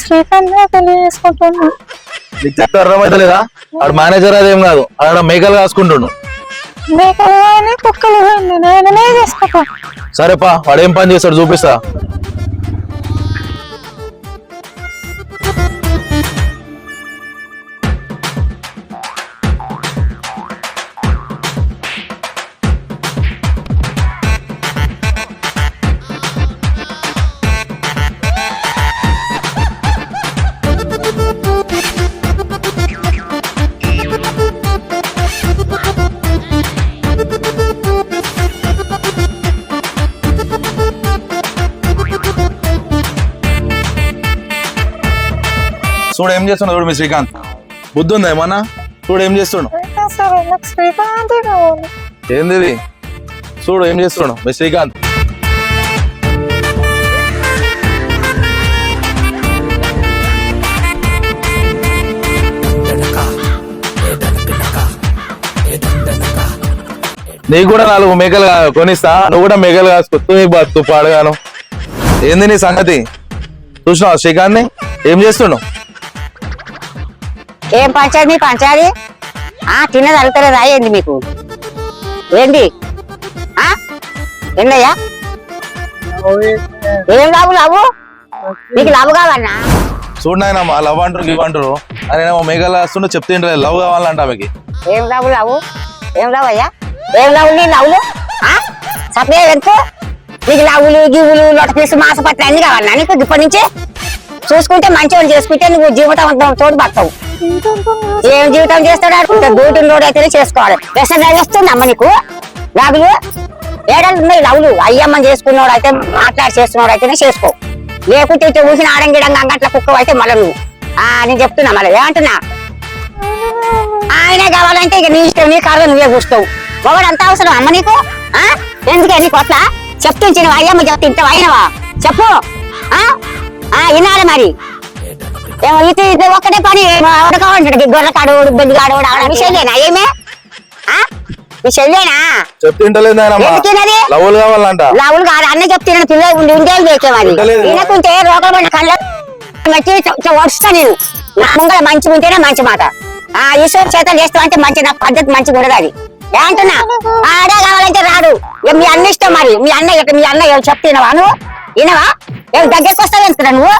శ్రీకాంత్ పెళ్ళి చేసుకుంటున్నా నీకు చెప్తే అర్థమైతలేదా? ఆడు మేనేజర్ అదేం కాదు. ఆడ మేకలు కాసుకుంటుండు. మేకలు కానీ కుక్కలు కానీ నేననే చేసుకుంటా. సరేపా వాడు ఏం పని చేస్తాడు చూపిస్తా. చూడు ఏం చేస్తున్నాడు చూడు మీ శ్రీకాంత్. బుద్ధి ఉందా ఏమన్నా? చూడు ఏం చేస్తున్నావు ఏంది ఇది చూడు ఏం చేస్తున్నావు మీ శ్రీకాంత్. నీకు కూడా నాలుగు మేకలు కొనిస్తా. నువ్వు కూడా మేకలు కాసుకొస్తూ నీకు బతు పాడగాను. ఏంది నీ సంగతి? చూసినావు శ్రీకాంత్ని? ఏం చేస్తున్నావు ఏం పంచాది మీ పంచాది ఆ తిన్నది ఏంది మీకు? ఏంది? ఆ? ఏందయ్యా? ఏం లాభు లాభు? నీకు లాభు కావాలన్నా? చూడు నాయన మా లవ్ అంటారు గివ్ అంటారు. అని నేను మేకలు కాస్తుంటే చెప్తే లవ్ కావాలంట ఆమెకి. ఏం లాభు లాభు? ఏం లావు అయ్యా? ఏం లావు నీ లావులు సప్లై ఎంత నీకు లావులు గివులు లొట పీసు మాసపత్రి అన్ని కావాలన్నా నీకు ఇప్పటి నుంచే? చూసుకుంటే మంచివాళ్ళు చేసుకుంటే నువ్వు జీవితం తోడు పడతావు. ఏం జీవితం చేస్తాడు అనుకుంటే డ్యూటీ లోడ్ అయితేనే చేసుకోవాలి. వ్యసన వేస్తుంది అమ్మ నీకు. లాగులు ఏడాది ఉన్నాయి లవ్లు అయ్యమ్మ చేసుకున్నాడు అయితే మాట్లాడి చేస్తున్నాడు అయితేనే చేసుకో. లేకుంటే ఇట్లా ఊసిన ఆడంగిడంగా అంగట్ల కుక్క అయితే మళ్ళీ నువ్వు. నేను చెప్తున్నా మళ్ళీ. ఏమంటున్నా? ఆయనే కావాలంటే ఇక నీ ఇష్టం నీ కారు నువ్వే కూర్చోవు. ఒకడు అంత అవసరం అమ్మ నీకు? ఆ? ఎందుకే నీకు అట్లా? చెప్తుంచిన అయ్యమ్మ చెప్తే ఇంత అయినవా? చెప్పు. ఆ వినాలి మరి. ఇది ఇది ఒక్కటే పని. గొర్రె కాడు కాడు ఆడ విషయలేనా ఏమే? ఆ? విషయలేనా చెప్తుంటలేదు ఆయన ఎందుకినది? లవ్లు కావాలంట. లావులు కాదు అన్న చెప్తున్నాను పిల్ల ఉండి ఉండేది లేకే మరి. ఉండలేదు. వినకుంటే రోగం పడిన కళ్ళ వచ్చి వస్తా నేను నా ముంగల మంచి ఉంటేనే మంచి మాట. ఆ ఈశ్వర చేత చేస్తా అంటే మంచి నా పద్ధతి మంచిగా ఉండదు అది. ఏంటున్నా ఆడే కావాలంటే రాడు మీ అన్న ఇష్టం మరి. మీ అన్న మీ అన్న చెప్తున్నావా నువ్వు? వినవా? ఏం దగ్గరికి వస్తావు ఎందుకురా నువ్వు?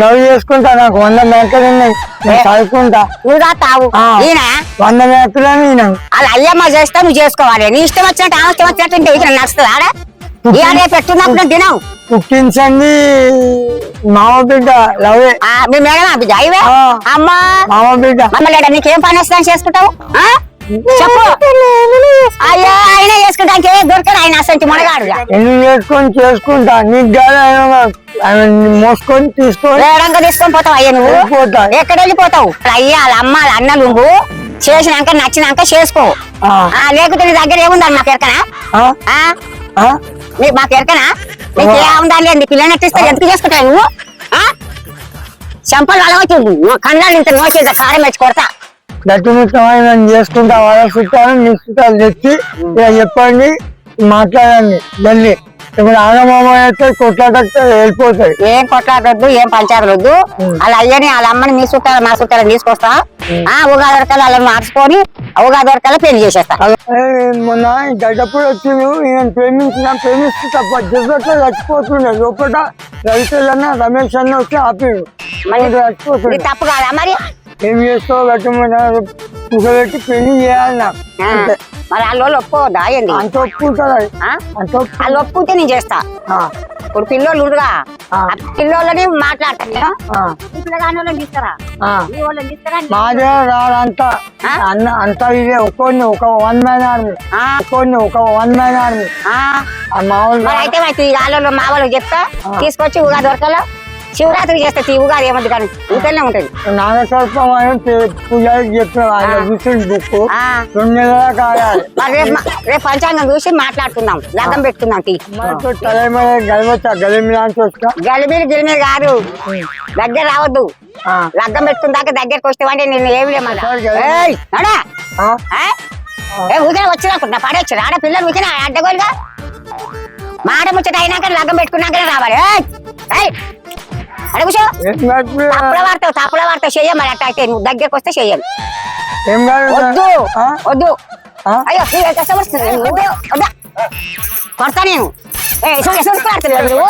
లవ్ చేసుకుంటా నాకు వంద మేకలు ఉన్నాయి. నేను చదువుకుంటా. నువ్వు. ఈయన? వంద మేకలు నేను అలా అయ్యమ్మ చేస్తా నువ్వు చేసుకోవాలి. నీ ఇష్టం వచ్చినట్టు ఆమె ఇష్టం వచ్చినట్టు ఇక్కడ నడుస్తుంది ఆడ? ఇవాళ పెట్టున్నప్పుడు తినవు. పుట్టించండి మామ బిడ్డ లవే మీ బిడ్డ ఆ. అమ్మా! మామ బిడ్డ. మమ్మల్ని నీకేం పని వస్తుందని చేసుకుంటావు? చెప్పు. అయ్యో ఆయన చేసుకుంటానికి దొరకడు ఆయన అసలు మునగాడు ఎన్ని చేసుకొని చేసుకుంటా? నీకు కాదు మోసుకొని తీసుకొని వేడంగా తీసుకొని పోతావు అయ్యా నువ్వు? వెళ్ళిపోతా. ఎక్కడ వెళ్ళిపోతావు? అయ్యా వాళ్ళ అమ్మ వాళ్ళ అన్న నువ్వు చేసినాక నచ్చినాక చేసుకో. లేకపోతే నీ దగ్గర ఏముందని మాకు ఎరకనా మాకు ఎరకనా నీకు ఏముందని లేదు పిల్లని ఎట్టిస్తే ఎందుకు చేసుకుంటావు నువ్వు? ఆ? చెంపలు అలవచ్చు కన్నాళ్ళు ఇంత నోచేదా కారం వచ్చి కొడతా. గట్టిముట్టమైన చేసుకుంటా వాళ్ళ చుట్టాలు నీ చుట్టాలు తెచ్చి ఇలా చెప్పండి మాట్లాడండి మళ్ళీ ఇప్పుడు ఆగమామ అయితే కొట్లాడితే వెళ్ళిపోతాయి. ఏం కొట్లాడొద్దు ఏం పంచారొద్దు వాళ్ళ అయ్యని వాళ్ళ అమ్మని మీ చుట్టాలు మా చుట్టాలు తీసుకొస్తా. ఆ ఉగాది వరకల్లా వాళ్ళని మార్చుకొని ఉగాది వరకల్లా పెళ్ళి చేసేస్తా. మొన్న గడ్డప్పుడు వచ్చి ఈయన ప్రేమించిన ప్రేమిస్తూ తప్ప జగత్లో చచ్చిపోతుండే. లోపల రవితేజ్ అన్న రమేష్ అన్న వచ్చి ఇది తప్పు కాదా మరి? ఏం గట్టమని పెట్టి పెళ్ళి చేయాలి నాకు ఆ, అంతే. మరి వాళ్ళ వాళ్ళు ఒప్పుకోవద్దా? ఏంది? అంత ఒప్పుకుంటుంది? ఆ? అంత ఒప్పు- వాళ్ళు ఒప్పుకుంటే నేను చేస్తా. ఆ, ఇప్పుడు పిల్లోళ్ళు ఉండగా. ఆ. ఆ పిల్లోళ్ళని మాట్లాడతాను నేను. ఆ, ఈ పిల్లగాని వాళ్ళని తీసుకురా ఆ. ఈ వాళ్ళని తీసుకురా మాదే రాదంతా ఆ? అన్న అంతా ఇదే. ఒక్కొన్ని ఒక వన్ మ్యాన్ ఆర్మీ ఆ, ఒక్కొన్ని ఒక వన్ మ్యాన్ ఆర్మీ ఆ. ఆ మామూలు మరి అయితే మరి ఈ వాళ్ళలో మా వాళ్ళకి చెప్తా. తీసుకొచ్చి ఉగాది వరకల్లా శివరాత్రి చేస్తా ఈ ఉగాది ఏమద్దు కానీ ఇంకనే ఉంటది నాగస్వల్పం అని పే- పూజారికి చెప్పిన ఆయన కూర్చుని బుక్ ఆ రెండు నెలల కాయాలి మరి రేపు మా- రేపు పంచాంగం చూసి మాట్లాడుకుందాం లగ్గం పెట్టుకుందాం తీ అమ్మాయితో తలమీద గలవచ్చా గలిమి లాంటి వస్తా గలిబీలు గిలిమీలు కాదు దగ్గర రావద్దు లగ్గం పెట్టుకున్న దాకా దగ్గరకు వస్తావంటే నేను ఏమి లేమన్నా సరే, గలి- ఏయ్, నడా. ఆ? ఆ? ఏ ఊరికే వచ్చినా పడేచ్చు ఆడ పిల్లలు ఊరికే అడ్డగోలుగా మాట ముచ్చట అయినాక లగ్గం పెట్టుకున్నాకనే రావాలి ఏయ్! ఏయ్, అక్కడ కూర్చో ఏం కాదు తప్పుల వాడతావు తప్పుల వాడతావు చెయ్యం మరి అట్ట అయితే నువ్వు దగ్గరకు వస్తే చెయ్యం ఏం కాదు వద్దు ఆ? వద్దు. ఆ? అయ్యో నీకు కష్టం వస్తుంది వద్దు వద్దా. కొడతా నేను. ఏ చూడు ఎసుడు నువ్వు